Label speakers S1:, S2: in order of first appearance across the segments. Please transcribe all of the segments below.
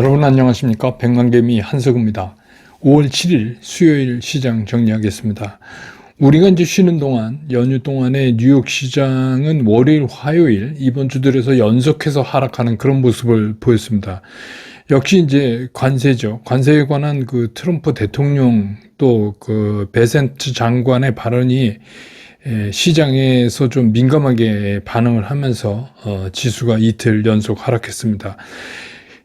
S1: 여러분 안녕하십니까 백만개미 한석우입니다. 5월 7일 수요일 시장 정리하겠습니다. 우리가 이제 쉬는 동안 연휴 동안에 뉴욕 시장은 월요일 화요일 이번 주들에서 연속해서 하락하는 그런 모습을 보였습니다. 역시 이제 관세죠. 관세에 관한 그 트럼프 대통령 또 그 베센트 장관의 발언이 에, 시장에서 좀 민감하게 반응을 하면서 어, 지수가 이틀 연속 하락했습니다.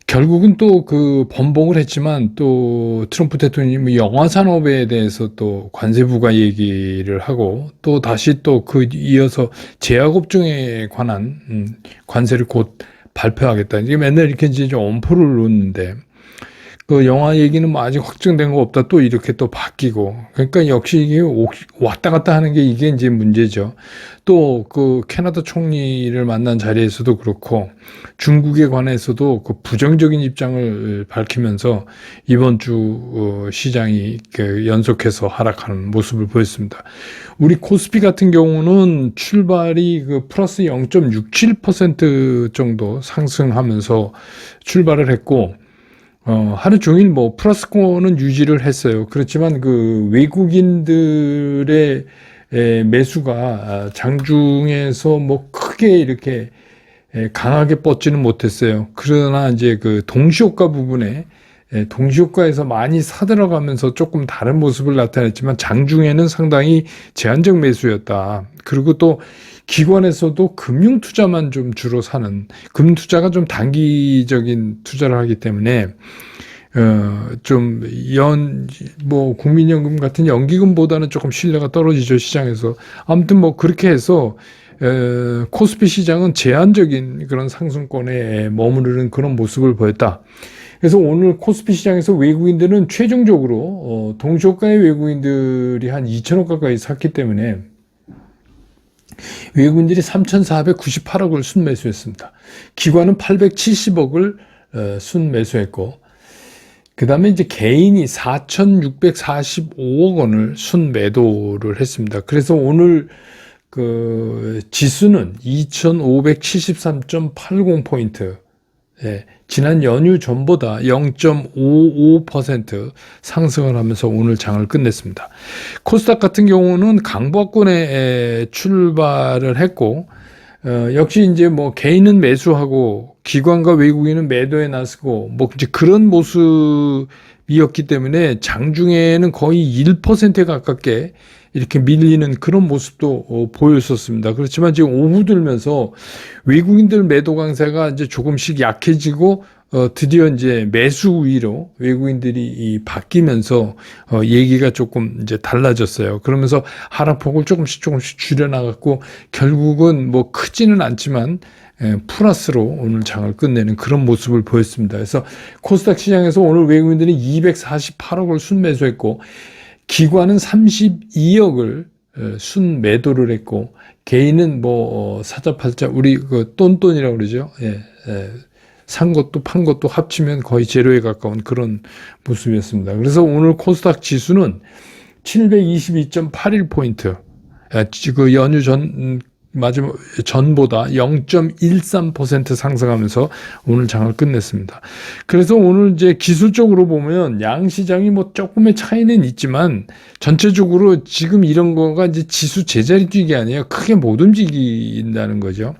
S1: 결국은 또 그 번복을 했지만 또 트럼프 대통령이 영화 산업에 대해서 또 관세부가 얘기를 하고 또 다시 또 그 이어서 제약업종에 관한 음, 관세를 곧 발표하겠다. 이게 맨날 이렇게 이제 좀 엄포를 놓는데 그 영화 얘기는 뭐 아직 확정된 거 없다 또 이렇게 또 바뀌고 그러니까 역시 이게 오- 왔다 갔다 하는 게 이게 이제 문제죠. 또 그 캐나다 총리를 만난 자리에서도 그렇고 중국에 관해서도 그 부정적인 입장을 밝히면서 이번 주 어, 시장이 그 연속해서 하락하는 모습을 보였습니다. 우리 코스피 같은 경우는 출발이 그 플러스 0.67% 정도 상승하면서 출발을 했고 어, 하루 종일 뭐 플러스권은 유지를 했어요. 그렇지만 그 외국인들의 에, 매수가 아, 장중에서 뭐 크게 이렇게 에, 강하게 뻗지는 못했어요. 그러나 이제 그 동시효과 부분에 에, 동시효과에서 많이 사들어가면서 조금 다른 모습을 나타냈지만 장중에는 상당히 제한적 매수였다. 그리고 또 기관에서도 금융 투자만 좀 주로 사는 금 투자가 좀 단기적인 투자를 하기 때문에 어, 좀, 연, 뭐, 국민연금 같은 연기금보다는 조금 신뢰가 떨어지죠, 시장에서. 아무튼 뭐, 그렇게 해서, 에, 코스피 시장은 제한적인 그런 상승권에 머무르는 그런 모습을 보였다. 그래서 오늘 코스피 시장에서 외국인들은 최종적으로, 어, 동시호가의 외국인들이 한 2천억 가까이 샀기 때문에, 외국인들이 3,498억을 순매수했습니다. 기관은 870억을 어, 순매수했고, 그 다음에 이제 개인이 4,645억 원을 순매도를 했습니다. 그래서 오늘 그 지수는 2,573.80포인트. 예, 지난 연휴 전보다 0.55% 상승을 하면서 오늘 장을 끝냈습니다. 코스닥 같은 경우는 강보권에 출발을 했고, 어, 역시 이제 뭐 개인은 매수하고 기관과 외국인은 매도에 나서고 뭐 이제 그런 모습이었기 때문에 장중에는 거의 1%에 가깝게 이렇게 밀리는 그런 모습도 어, 보였었습니다. 그렇지만 지금 오후 들면서 외국인들 매도 강세가 이제 조금씩 약해지고 어, 드디어 이제 매수 우위로 외국인들이 이 바뀌면서 어, 얘기가 조금 이제 달라졌어요. 그러면서 하락폭을 조금씩 조금씩 줄여나갔고 결국은 뭐 크지는 않지만 에, 플러스로 오늘 장을 끝내는 그런 모습을 보였습니다. 그래서 코스닥 시장에서 오늘 외국인들이 248억을 순매수했고 기관은 32억을 어, 순매도를 했고 개인은 뭐 어, 사자팔자 우리 그 똔똔이라고 그러죠. 예, 예. 산 것도 판 것도 합치면 거의 제로에 가까운 그런 모습이었습니다. 그래서 오늘 코스닥 지수는 722.81포인트, 그 연휴 전, 마지막, 전보다 0.13% 상승하면서 오늘 장을 끝냈습니다. 그래서 오늘 이제 기술적으로 보면 양 시장이 뭐 조금의 차이는 있지만 전체적으로 지금 이런 거가 이제 지수 제자리 뛰기 아니에요. 크게 못 움직인다는 거죠.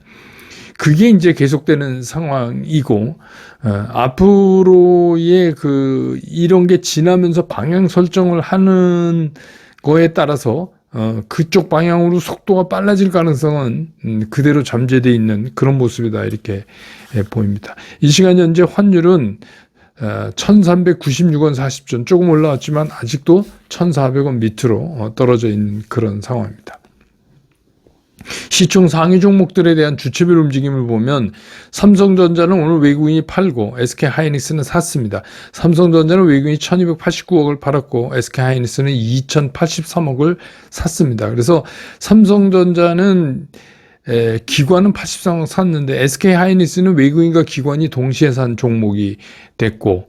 S1: 그게 이제 계속되는 상황이고 어, 앞으로의 그 이런 게 지나면서 방향 설정을 하는 거에 따라서 어, 그쪽 방향으로 속도가 빨라질 가능성은 음, 그대로 잠재되어 있는 그런 모습이다 이렇게 예, 보입니다. 이 시간 현재 환율은 어, 1396원 40전 조금 올라왔지만 아직도 1400원 밑으로 어, 떨어져 있는 그런 상황입니다. 시총 상위 종목들에 대한 주체별 움직임을 보면 삼성전자는 오늘 외국인이 팔고 SK 하이닉스는 샀습니다. 삼성전자는 외국인이 1289억을 팔았고 SK 하이닉스는 2083억을 샀습니다. 그래서 삼성전자는 에, 기관은 83억 샀는데 SK 하이닉스는 외국인과 기관이 동시에 산 종목이 됐고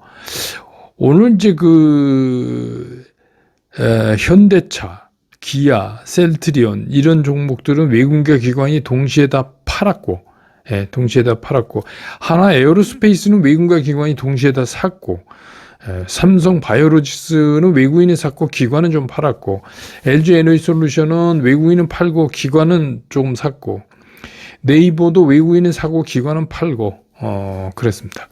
S1: 오늘 이제 그 에, 현대차 기아, 셀트리온 이런 종목들은 외국인과 기관이 동시에 다 팔았고 예, 동시에 다 팔았고 하나 에어로스페이스는 외국인과 기관이 동시에 다 샀고 예, 삼성 바이오로직스는 외국인이 샀고 기관은 좀 팔았고 LG 에너지 솔루션은 외국인은 팔고 기관은 조금 샀고 네이버도 외국인은 사고 기관은 팔고 어 그랬습니다.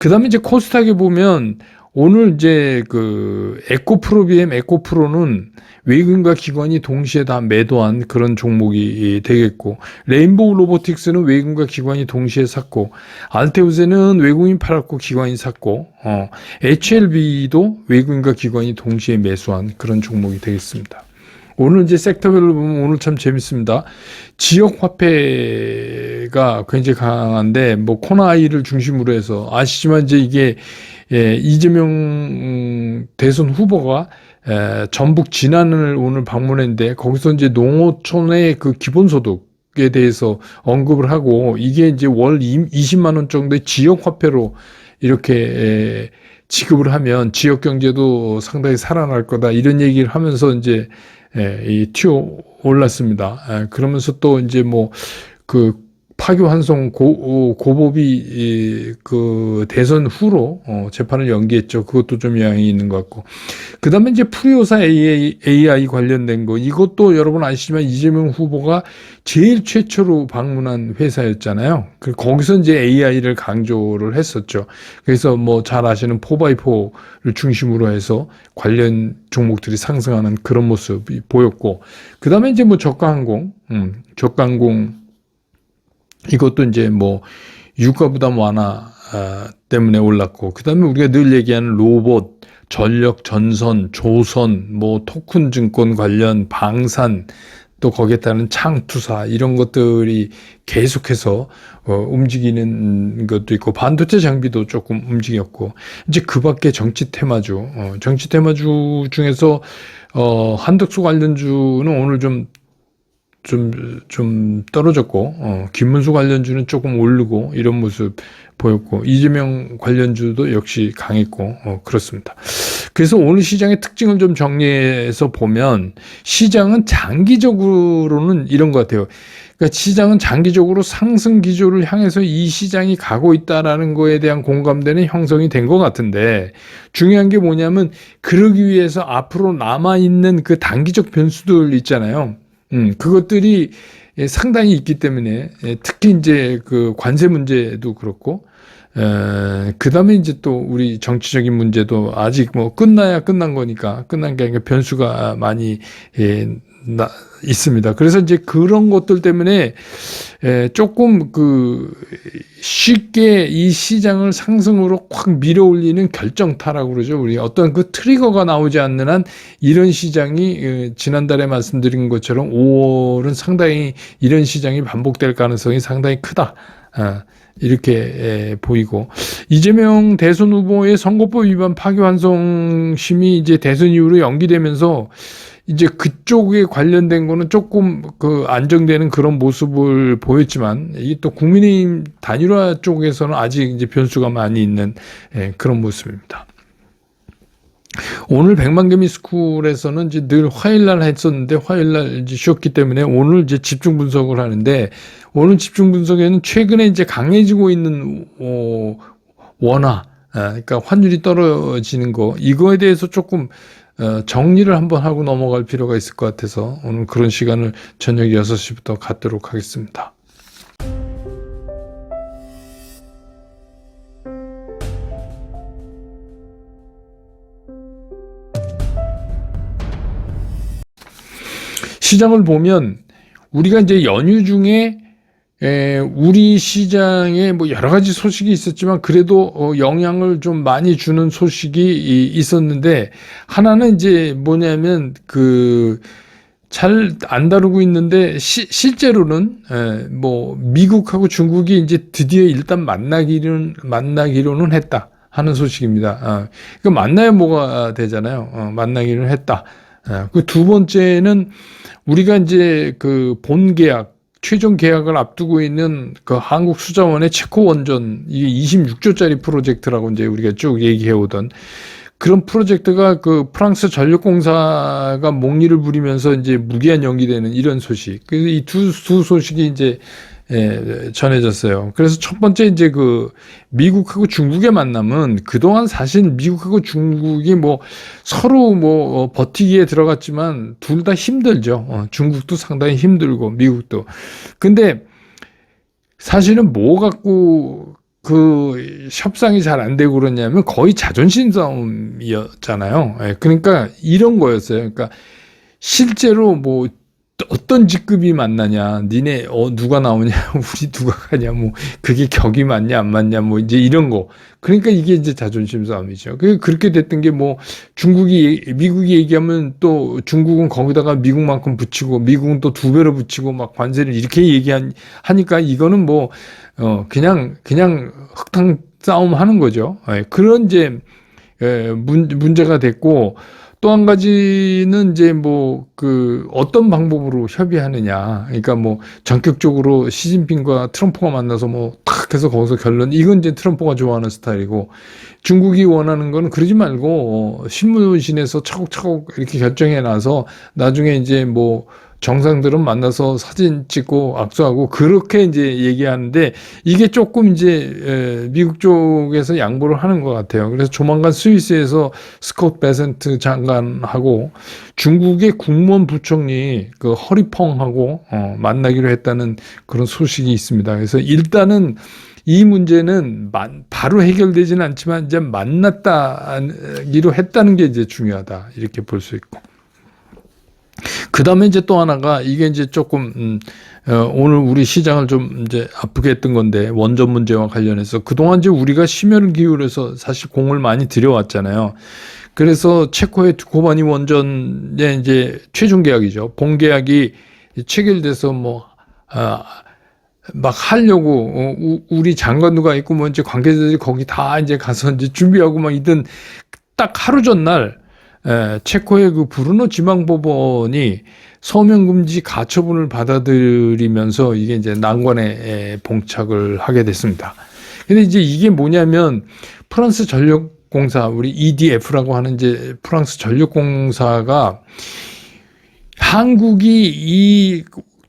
S1: 그다음에 이제 코스닥에 보면 오늘 이제 그 에코프로비엠 에코프로는 외국인과 기관이 동시에 다 매도한 그런 종목이 되겠고 레인보우 로보틱스는 외국인과 기관이 동시에 샀고 알테우제는 외국인 팔았고 기관이 샀고 어 HLB도 외국인과 기관이 동시에 매수한 그런 종목이 되겠습니다. 오늘 이제 섹터별로 보면 오늘 참 재밌습니다. 지역 화폐가 굉장히 강한데 뭐 코나아이를 중심으로 해서 아시지만 이제 이게 예, 이재명 음, 대선 후보가 에, 전북 진안을 오늘 방문했는데 거기서 이제 농어촌의 그 기본소득 에 대해서 언급을 하고 이게 이제 월 20만 원 정도의 지역 화폐로 이렇게 에, 지급을 하면 지역 경제도 상당히 살아날 거다 이런 얘기를 하면서 이제 에, 이 튀어 올랐습니다. 에, 그러면서 또 이제 뭐그 파교환송 고, 고법이 이, 그 대선 후로 어, 재판을 연기했죠. 그것도 좀 영향이 있는 것 같고. 그 다음에 이제 프리오사 AI, AI 관련된 거. 이것도 여러분 아시지만 이재명 후보가 제일 최초로 방문한 회사였잖아요. 그 거기서 이제 AI를 강조를 했었죠. 그래서 뭐 잘 아시는 포바이포를 중심으로 해서 관련 종목들이 상승하는 그런 모습이 보였고. 그 다음에 이제 뭐 저가항공, 음, 저가항공 이것도 이제 뭐 유가 부담 완화 아, 때문에 올랐고 그다음에 우리가 늘 얘기하는 로봇, 전력, 전선, 조선, 뭐 토큰 증권 관련 방산 또 거기에 따른 창투사 이런 것들이 계속해서 어, 움직이는 것도 있고 반도체 장비도 조금 움직였고 이제 그밖에 정치 테마주 어, 정치 테마주 중에서 어, 한덕수 관련주는 오늘 좀 좀, 좀 떨어졌고, 어, 김문수 관련주는 조금 오르고, 이런 모습 보였고, 이재명 관련주도 역시 강했고, 어, 그렇습니다. 그래서 오늘 시장의 특징을 좀 정리해서 보면, 시장은 장기적으로는 이런 것 같아요. 그러니까 시장은 장기적으로 상승 기조를 향해서 이 시장이 가고 있다라는 거에 대한 공감대는 형성이 된 것 같은데 중요한 게 뭐냐면 그러기 위해서 앞으로 남아 있는 그 단기적 변수들 있잖아요. 음, 그것들이 예, 상당히 있기 때문에 예, 특히 이제 그 관세 문제도 그렇고 그 다음에 이제 또 우리 정치적인 문제도 아직 뭐 끝나야 끝난 거니까 끝난 게 아니라 변수가 많이 예, 나, 있습니다. 그래서 이제 그런 것들 때문에 에, 조금 그 쉽게 이 시장을 상승으로 확 밀어올리는 결정타라고 그러죠. 우리 어떤 그 트리거가 나오지 않는 한 이런 시장이 에, 지난달에 말씀드린 것처럼 5월은 상당히 이런 시장이 반복될 가능성이 상당히 크다. 아, 이렇게 에, 보이고 이재명 대선 후보의 선거법 위반 파기 환송심이 이제 대선 이후로 연기되면서 이제 그쪽에 관련된 거는 조금 그 안정되는 그런 모습을 보였지만 이게 또 국민의힘 단일화 쪽에서는 아직 이제 변수가 많이 있는 예, 그런 모습입니다. 오늘 백만개미 스쿨에서는 이제 늘 화요일날 했었는데 화요일날 이제 쉬었기 때문에 오늘 이제 집중 분석을 하는데 오늘 집중 분석에는 최근에 이제 강해지고 있는 어, 원화, 아, 그러니까 환율이 떨어지는 거 이거에 대해서 조금 어, 정리를 한번 하고 넘어갈 필요가 있을 것 같아서 오늘 그런 시간을 저녁 6시부터 갖도록 하겠습니다. 시장을 보면 우리가 이제 연휴 중에 에, 우리 시장에 뭐 여러 가지 소식이 있었지만 그래도 어, 영향을 좀 많이 주는 소식이 있었는데 하나는 이제 뭐냐면 그 잘 안 다루고 있는데 시, 실제로는 에, 뭐 미국하고 중국이 이제 드디어 일단 만나기는 만나기로는 했다 하는 소식입니다. 어, 그 만나야 뭐가 되잖아요. 어, 만나기는 했다. 어, 그두 번째는 우리가 이제 그 본 계약 최종 계약을 앞두고 있는 그 한국 수자원의 체코 원전 이게 26조짜리 프로젝트라고 이제 우리가 쭉 얘기해 오던 그런 프로젝트가 그 프랑스 전력공사가 몽리를 부리면서 이제 무기한 연기되는 이런 소식. 그래서 이두 두 소식이 이제 예, 전해졌어요. 그래서 첫 번째 이제 그 미국하고 중국의 만남은 그동안 사실 미국하고 중국이 뭐 서로 뭐 어, 버티기에 들어갔지만 둘 다 힘들죠. 어, 중국도 상당히 힘들고 미국도. 근데 사실은 뭐 갖고 그 협상이 잘 안 되고 그러냐면 거의 자존심 싸움이었잖아요. 예, 그러니까 이런 거였어요. 그러니까 실제로 뭐 어떤 직급이 맞나냐, 니네 어 누가 나오냐, 우리 누가 가냐, 뭐 그게 격이 맞냐 안 맞냐, 뭐 이제 이런 거. 그러니까 이게 이제 자존심 싸움이죠. 그 그렇게 됐던 게 뭐 중국이 미국이 얘기하면 또 중국은 거기다가 미국만큼 붙이고 미국은 또 두 배로 붙이고 막 관세를 이렇게 얘기한 하니까 이거는 뭐 어 그냥 그냥 흑탕 싸움 하는 거죠. 예, 그런 이제 예, 문, 문제가 됐고 또 한 가지는 이제 뭐 그 어떤 방법으로 협의하느냐. 그러니까 뭐 전격적으로 시진핑과 트럼프가 만나서 뭐 탁 해서 거기서 결론 이건 이제 트럼프가 좋아하는 스타일이고 중국이 원하는 거는 그러지 말고 어, 신문신에서 차곡차곡 이렇게 결정해 놔서 나중에 이제 뭐 정상들은 만나서 사진 찍고 악수하고 그렇게 이제 얘기하는데 이게 조금 이제 에, 미국 쪽에서 양보를 하는 것 같아요. 그래서 조만간 스위스에서 스콧 베센트 장관하고 중국의 국무원 부총리 그 허리펑하고 어, 만나기로 했다는 그런 소식이 있습니다. 그래서 일단은 이 문제는 만, 바로 해결되지는 않지만 이제 만났다기로 했다는 게 이제 중요하다 이렇게 볼 수 있고. 그 다음에 이제 또 하나가 이게 이제 조금 음, 어, 오늘 우리 시장을 좀 이제 아프게 했던 건데 원전 문제와 관련해서 그동안 이제 우리가 심혈을 기울여서 사실 공을 많이 들여왔잖아요. 그래서 체코의 두코바니 원전의 이제 최종 계약이죠. 본 계약이 체결돼서 뭐 아, 막 하려고 어, 우, 우리 장관도가 있고 뭐 이제 관계자들이 거기 다 이제 가서 이제 준비하고 막 이든 딱 하루 전날 에, 체코의 그 브루노 지방법원이 서명 금지 가처분을 받아들이면서 이게 이제 난관에 에, 봉착을 하게 됐습니다. 근데 이제 이게 뭐냐면 프랑스 전력공사 우리 EDF라고 하는 이제 프랑스 전력공사가 한국이 이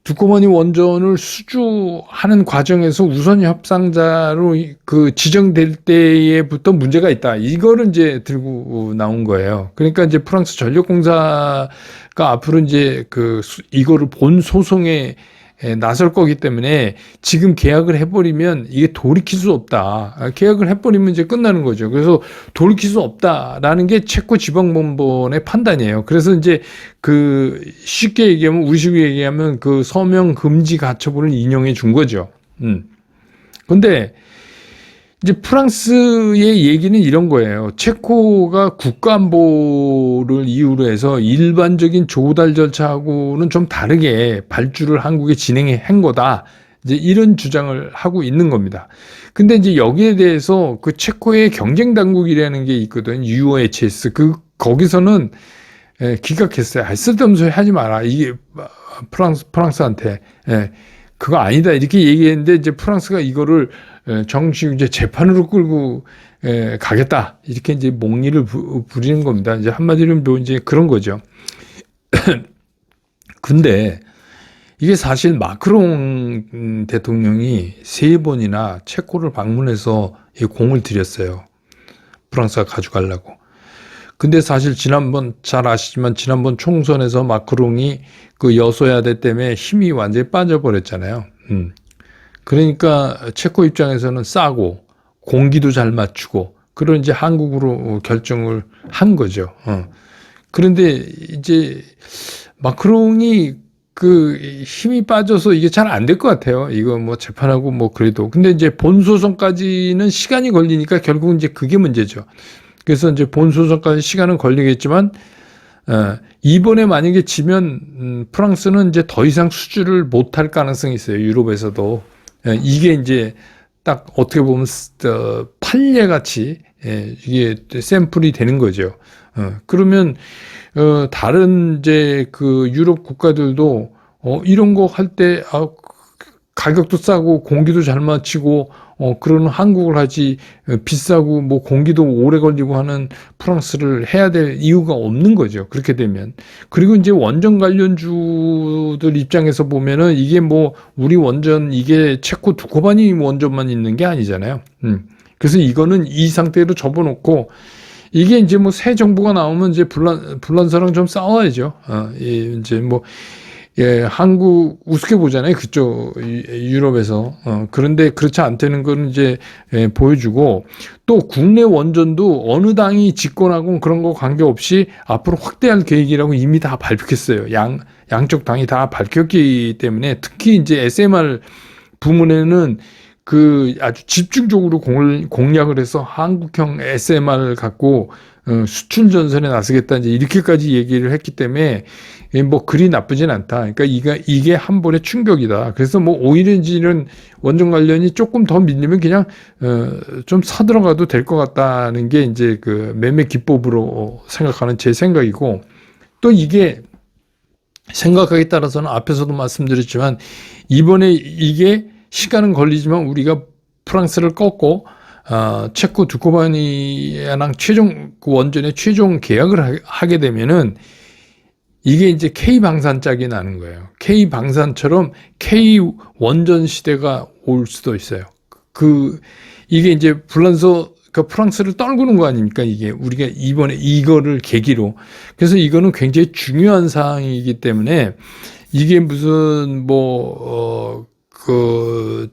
S1: 두꺼머니 원전을 수주하는 과정에서 우선 협상자로 그 지정될 때에부터 문제가 있다. 이거를 이제 들고 나온 거예요. 그러니까 이제 프랑스 전력공사가 앞으로 이제 그 이거를 본 소송에 에, 나설 거기 때문에 지금 계약을 해버리면 이게 돌이킬 수 없다. 아, 계약을 해버리면 이제 끝나는 거죠. 그래서 돌이킬 수 없다라는 게 체코 지방법원의 판단이에요. 그래서 이제 그 쉽게 얘기하면 우리식으로 얘기하면 그 서명 금지 가처분을 인용해 준 거죠. 음. 근데 이제 프랑스의 얘기는 이런 거예요. 체코가 국가안보를 이유로 해서 일반적인 조달 절차하고는 좀 다르게 발주를 한국에 진행해 한 거다. 이제 이런 주장을 하고 있는 겁니다. 근데 이제 여기에 대해서 그 체코의 경쟁 당국이라는 게 있거든. UOHS. 그 거기서는 예, 기각했어요. 아, 쓸데없는 소리 하지 마라. 이게 프랑스 프랑스한테 예, 그거 아니다 이렇게 얘기했는데 이제 프랑스가 이거를 정식 이제 재판으로 끌고 가겠다 이렇게 이제 몽리를 부리는 겁니다. 이제 한마디로 뭐 이제 그런 거죠. 근데 이게 사실 마크롱 대통령이 세 번이나 체코를 방문해서 공을 들였어요. 프랑스가 가져가려고. 근데 사실 지난번 잘 아시지만 지난번 총선에서 마크롱이 그 여소야대 때문에 힘이 완전히 빠져버렸잖아요. 음. 그러니까 체코 입장에서는 싸고 공기도 잘 맞추고 그런 이제 한국으로 결정을 한 거죠. 어. 그런데 이제 마크롱이 그 힘이 빠져서 이게 잘 안 될 것 같아요. 이거 뭐 재판하고 뭐 그래도. 근데 이제 본소송까지는 시간이 걸리니까 결국 이제 그게 문제죠. 그래서 이제 본소송까지 시간은 걸리겠지만, 어, 이번에 만약에 지면, 음, 프랑스는 이제 더 이상 수주를 못할 가능성이 있어요. 유럽에서도. 예, 이게 이제 딱 어떻게 보면 어, 판례 같이 예, 이게 샘플이 되는 거죠. 어, 그러면 어, 다른 이제 그 유럽 국가들도 어, 이런 거 할때 아, 가격도 싸고 공기도 잘 맞추고 어, 그런 한국을 하지 어, 비싸고 뭐 공기도 오래 걸리고 하는 프랑스를 해야 될 이유가 없는 거죠. 그렇게 되면. 그리고 이제 원전 관련주들 입장에서 보면은 이게 뭐 우리 원전 이게 체코 두코바니 원전만 있는 게 아니잖아요. 음. 그래서 이거는 이 상태로 접어놓고 이게 이제 뭐 새 정부가 나오면 이제 불란 불란서랑 좀 싸워야죠. 어, 이 이제 뭐 예, 한국 우습게 보잖아요. 그쪽 유- 유럽에서. 어, 그런데 그렇지 않다는 건 이제 예, 보여주고 또 국내 원전도 어느 당이 집권하고 그런 거 관계없이 앞으로 확대할 계획이라고 이미 다 밝혔어요. 양 양쪽 당이 다 밝혔기 때문에 특히 이제 SMR 부문에는 그 아주 집중적으로 공, 공략을 해서 한국형 SMR을 갖고 어, 수출 전선에 나서겠다 이제 이렇게까지 얘기를 했기 때문에 예, 뭐 그리 나쁘진 않다. 그러니까 이게 이게 한 번의 충격이다. 그래서 뭐 오일엔진은 원전 관련이 조금 더 밀리면 그냥 어, 좀 사들어가도 될 것 같다는 게 이제 그 매매 기법으로 생각하는 제 생각이고 또 이게 생각하기에 따라서는 앞에서도 말씀드렸지만 이번에 이게 시간은 걸리지만 우리가 프랑스를 꺾고 어, 체코 두코바니랑 최종 그 원전의 최종 계약을 하- 하게 되면은 이게 이제 K 방산 짝이 나는 거예요. K 방산처럼 K 원전 시대가 올 수도 있어요. 그 이게 이제 불란서 그 프랑스를 떨구는 거 아닙니까? 이게 우리가 이번에 이거를 계기로 그래서 이거는 굉장히 중요한 사항이기 때문에 이게 무슨 뭐, 뭐어그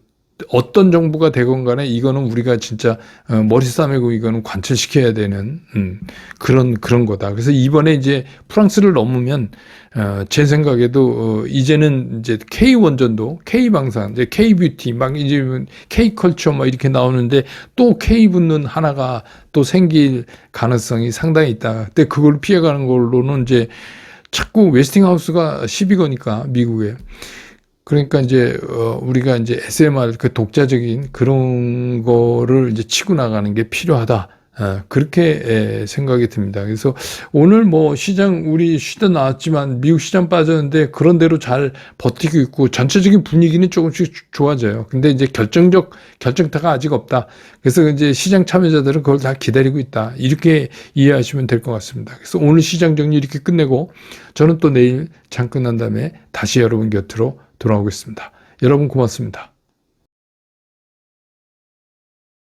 S1: 어떤 정부가 되건 간에 이거는 우리가 진짜 어, 머리 싸매고 이거는 관철시켜야 되는 음, 그런 그런 거다. 그래서 이번에 이제 프랑스를 넘으면 어, 제 생각에도 어, 이제는 이제 K 원전도 K 방산, 이제 K 뷰티 막 이제 K 컬처 막 이렇게 나오는데 또 K 붙는 하나가 또 생길 가능성이 상당히 있다. 근데 그걸 피해가는 걸로는 이제 자꾸 웨스팅하우스가 시비 거니까 미국에. 그러니까 이제 어 우리가 이제 SMR 그 독자적인 그런 거를 이제 치고 나가는 게 필요하다. 어, 그렇게 에, 생각이 듭니다. 그래서 오늘 뭐 시장 우리 쉬다 나왔지만 미국 시장 빠졌는데 그런 대로 잘 버티고 있고 전체적인 분위기는 조금씩 주- 좋아져요. 근데 이제 결정적 결정타가 아직 없다. 그래서 이제 시장 참여자들은 그걸 다 기다리고 있다. 이렇게 이해하시면 될 것 같습니다. 그래서 오늘 시장 정리 이렇게 끝내고 저는 또 내일 장 끝난 다음에 다시 여러분 곁으로 돌아오겠습니다. 여러분 고맙습니다.